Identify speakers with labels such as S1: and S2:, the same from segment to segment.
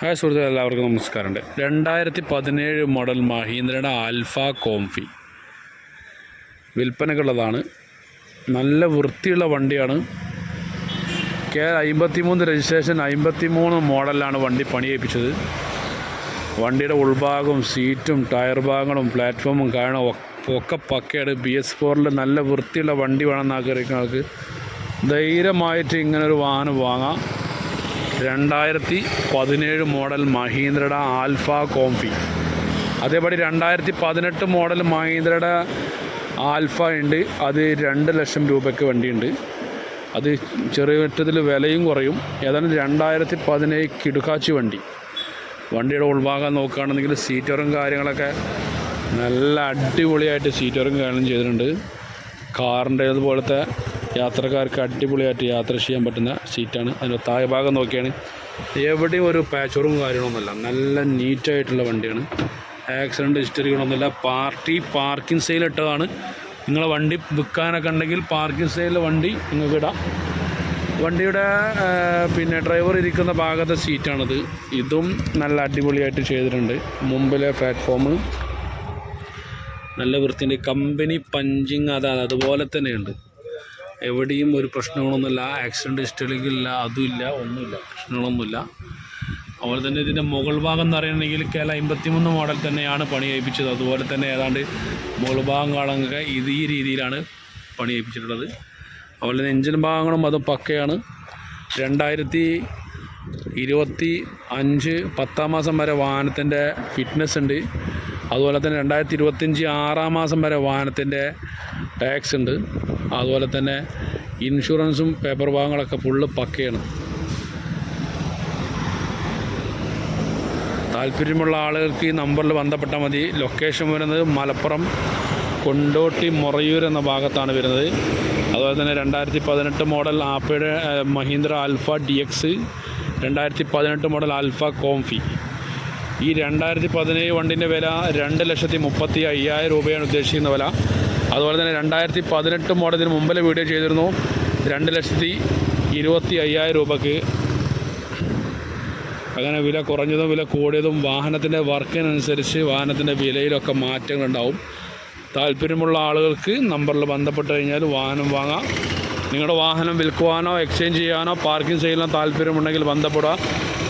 S1: Hi സുഹൃത്തുക്കളെ എല്ലാവർക്കും നമസ്കാരമുണ്ട്. രണ്ടായിരത്തി പതിനേഴ് മോഡൽ മഹീന്ദ്രയുടെ ആൽഫ കോംഫി. വിൽപ്പനക്കുള്ളതാണ് നല്ല വൃത്തിയുള്ള വണ്ടിയാണ്. കെ അമ്പത്തി മൂന്ന് രജിസ്ട്രേഷൻ അമ്പത്തി മൂന്ന് മോഡലിലാണ് വണ്ടി പണിയേപ്പിച്ചത്. വണ്ടിയുടെ ഉൾഭാഗവും സീറ്റും ടയർ ഭാഗങ്ങളും പ്ലാറ്റ്ഫോമും കാരണം ഒക്കെ പക്കയാണ് ബി എസ് ഫോറിൽ നല്ല വൃത്തിയുള്ള വണ്ടി വേണമെന്ന് ആഗ്രഹിക്കുന്ന ആൾക്ക് ധൈര്യമായിട്ട് ഇങ്ങനൊരു വാഹനം വാങ്ങാം. രണ്ടായിരത്തി പതിനേഴ് മോഡൽ മഹീന്ദ്രയുടെ ആൽഫ കോംഫി. അതേപോലെ രണ്ടായിരത്തി പതിനെട്ട് മോഡൽ മഹീന്ദ്രയുടെ ആൽഫ ഉണ്ട്. അത് രണ്ട് ലക്ഷം രൂപയ്ക്ക് വണ്ടിയുണ്ട്. അത് ചെറിയ മറ്റതിൽ വിലയും കുറയും. ഏതാണ്ട് രണ്ടായിരത്തി പതിനേഴ് കിടുക്കാച്ചി വണ്ടി. വണ്ടിയുടെ ഉൾഭാഗം നോക്കുകയാണെന്നുണ്ടെങ്കിൽ സീറ്ററും കാര്യങ്ങളൊക്കെ നല്ല അടിപൊളിയായിട്ട് സീറ്ററും കാര്യങ്ങളും ചെയ്തിട്ടുണ്ട്. കാറിന്റെ അതുപോലത്തെ യാത്രക്കാർക്ക് അടിപൊളിയായിട്ട് യാത്ര ചെയ്യാൻ പറ്റുന്ന സീറ്റാണ്. അതിന്റെ താഴെ ഭാഗം നോക്കിയാണ്. എവിടെയും ഒരു പാച്ചറും കാര്യങ്ങളൊന്നുമില്ല. നല്ല നീറ്റായിട്ടുള്ള വണ്ടിയാണ്. ആക്സിഡന്റ് ഹിസ്റ്ററികളൊന്നുമില്ല പാർട്ടി പാർക്കിംഗ് സെയിൽ ഇട്ടതാണ്. നിങ്ങളെ വണ്ടി വിൽക്കാനൊക്കെ ഉണ്ടെങ്കിൽ പാർക്കിംഗ് സെയിലിൽ വണ്ടി നിങ്ങൾക്ക് ഇടാം. വണ്ടിയുടെ പിന്നെ ഡ്രൈവർ ഇരിക്കുന്ന ഭാഗത്തെ സീറ്റാണിത് ഇതും നല്ല അടിപൊളിയായിട്ട് ചെയ്തിട്ടുണ്ട്. മുമ്പിലെ പ്ലാറ്റ്ഫോം നല്ല വൃത്തിയുണ്ട്. കമ്പനി പഞ്ചിങ് അതാണ് അതുപോലെ തന്നെയുണ്ട്. എവിടെയും ഒരു പ്രശ്നങ്ങളൊന്നുമില്ല ആക്സിഡന്റ് ഹിസ്റ്ററിക്കില്ല അതുമില്ല ഒന്നുമില്ല പ്രശ്നങ്ങളൊന്നുമില്ല. അതുപോലെ തന്നെ ഇതിന്റെ മുകൾ ഭാഗം എന്ന് പറയുകയാണെങ്കിൽ കേരള അമ്പത്തിമൂന്ന് മോഡൽ തന്നെയാണ് പണി കഴിപ്പിച്ചത് അതുപോലെ തന്നെ ഏതാണ്ട് മുകൾ ഭാഗം കാണാനൊക്കെ ഇത് ഈ രീതിയിലാണ് പണി കഴിപ്പിച്ചിട്ടുള്ളത് അതുപോലെ തന്നെ എഞ്ചിൻ ഭാഗങ്ങളും അത് പക്കയാണ്. രണ്ടായിരത്തി ഇരുപത്തി അഞ്ച് പത്താം മാസം വരെ വാഹനത്തിന്റെ ഫിറ്റ്നസ് ഉണ്ട്. അതുപോലെ തന്നെ രണ്ടായിരത്തി ഇരുപത്തഞ്ച് ആറാം മാസം വരെ വാഹനത്തിന്റെ ടാക്സ് ഉണ്ട്. അതുപോലെ തന്നെ ഇൻഷുറൻസും പേപ്പർ ഭാഗങ്ങളൊക്കെ ഫുള്ള് പക്കയാണ്. താല്പര്യമുള്ള ആളുകൾക്ക് ഈ നമ്പറിൽ ബന്ധപ്പെട്ടാൽ മതി. ലൊക്കേഷൻ വരുന്നത് മലപ്പുറം കൊണ്ടോട്ടി മൊറയൂർ എന്ന ഭാഗത്താണ് വരുന്നത്. അതുപോലെ തന്നെ രണ്ടായിരത്തി പതിനെട്ട് മോഡൽ ആപ്പയുടെ മഹീന്ദ്ര ആൽഫ ഡി എക്സ് രണ്ടായിരത്തി പതിനെട്ട് മോഡൽ ആൽഫ കോംഫി ഈ രണ്ടായിരത്തി പതിനേഴ് വണ്ടിന്റെ വില രണ്ട് ലക്ഷത്തി മുപ്പത്തി അയ്യായിരം രൂപയാണ് ഉദ്ദേശിക്കുന്ന വില. അതുപോലെ തന്നെ രണ്ടായിരത്തി പതിനെട്ട് മോഡലിന് മുമ്പിലെ വീഡിയോ ചെയ്തിരുന്നു. രണ്ട് ലക്ഷത്തി ഇരുപത്തി അയ്യായിരം രൂപക്ക്. അങ്ങനെ വില കുറഞ്ഞതും വില കൂടിയതും വാഹനത്തിന്റെ വർക്കിനനുസരിച്ച് വാഹനത്തിന്റെ വിലയിലൊക്കെ മാറ്റങ്ങളുണ്ടാവും. താല്പര്യമുള്ള ആളുകൾക്ക് നമ്പറിൽ ബന്ധപ്പെട്ട് കഴിഞ്ഞാൽ വാഹനം വാങ്ങാം. നിങ്ങളുടെ വാഹനം വിൽക്കുവാനോ എക്സ്ചേഞ്ച് ചെയ്യാനോ പാർക്കിംഗ് ചെയ്യാനോ താല്പര്യമുണ്ടെങ്കിൽ ബന്ധപ്പെടുക.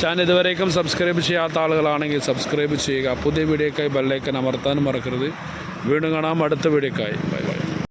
S1: ചാനൽ ഇതുവരേക്കും സബ്സ്ക്രൈബ് ചെയ്യാത്ത ആളുകളാണെങ്കിൽ സബ്സ്ക്രൈബ് ചെയ്യുക. പുതിയ വീഡിയോക്കായി ബെല്ലൈക്കൻ അമർത്താനും മറക്കരുത്. വീണ്ടും കാണാം അടുത്ത വീഡിയോക്കായി ബൈ ബൈ